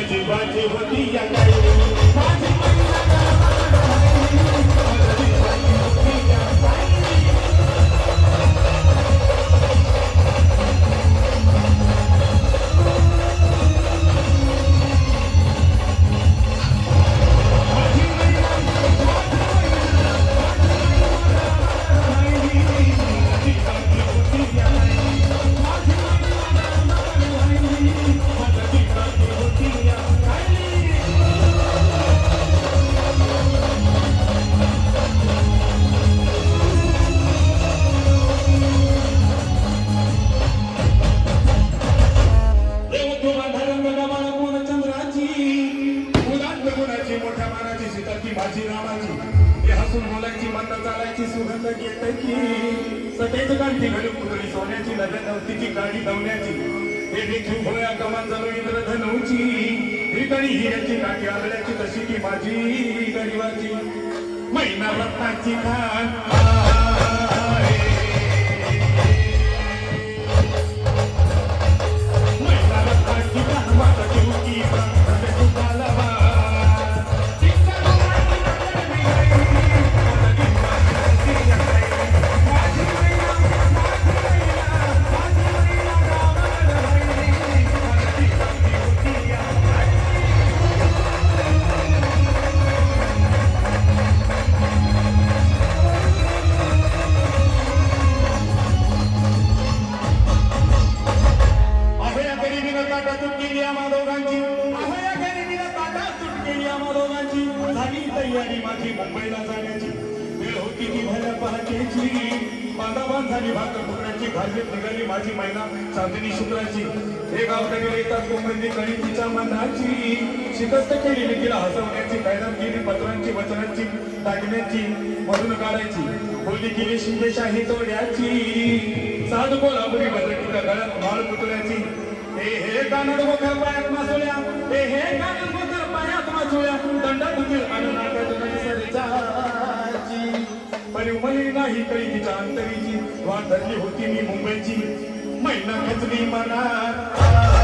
जीवाची होती या उदात्त मोठ्या मानाची सीता ती माझी रामाची. ते हसून बोलायची मंद चालायची सुगंध घेत की. सटेच कांती घडी पुतळी सोन्याची नव्या नवतीची गाडी धावण्याची. हे देखील भोया कमान जणू इंद्रधनुची ही गडी हिऱ्याची काठी आगळ्याची तशी ती माझी गरीबाची. महिना रत्नाची खान. गरिबीनं काटा तुटकेली आम्हा दोघांची अहो या गरिबीनं काटा तुटकेली आम्हा दोघांची झाली तयारी माझी मुंबईला जाण्याची. वेळ होती ती झाल्या पहाटेची. बांधाबांध झाली भाकर फुकण्याची घालवीत निघाली माझी महिला चांदणी शुक्राची. हे गावकरी येतात कोंबडी कळी तिच्या मनाची. शिकस्त केली मी तिला हसवण्याची कैदान केली पत्रांची वचनांची टाकण्याची मधून काढायची. बोली केली शिंदेशाही तोड्याची. साधू कोल्हापुरी बदलटीचा गळ्यात माळ पुतळ्याची. हे हे कानड गोकर पायात मासोळ्या. हे हे कानड गोकर पायात मासोळ्या. दंडा तुझी अनुनाटात सरजाची पण उमली नाही कळी तिच्या अंतरीची. वाट धरली होती मी मुंबईची. महिना खचली मनात.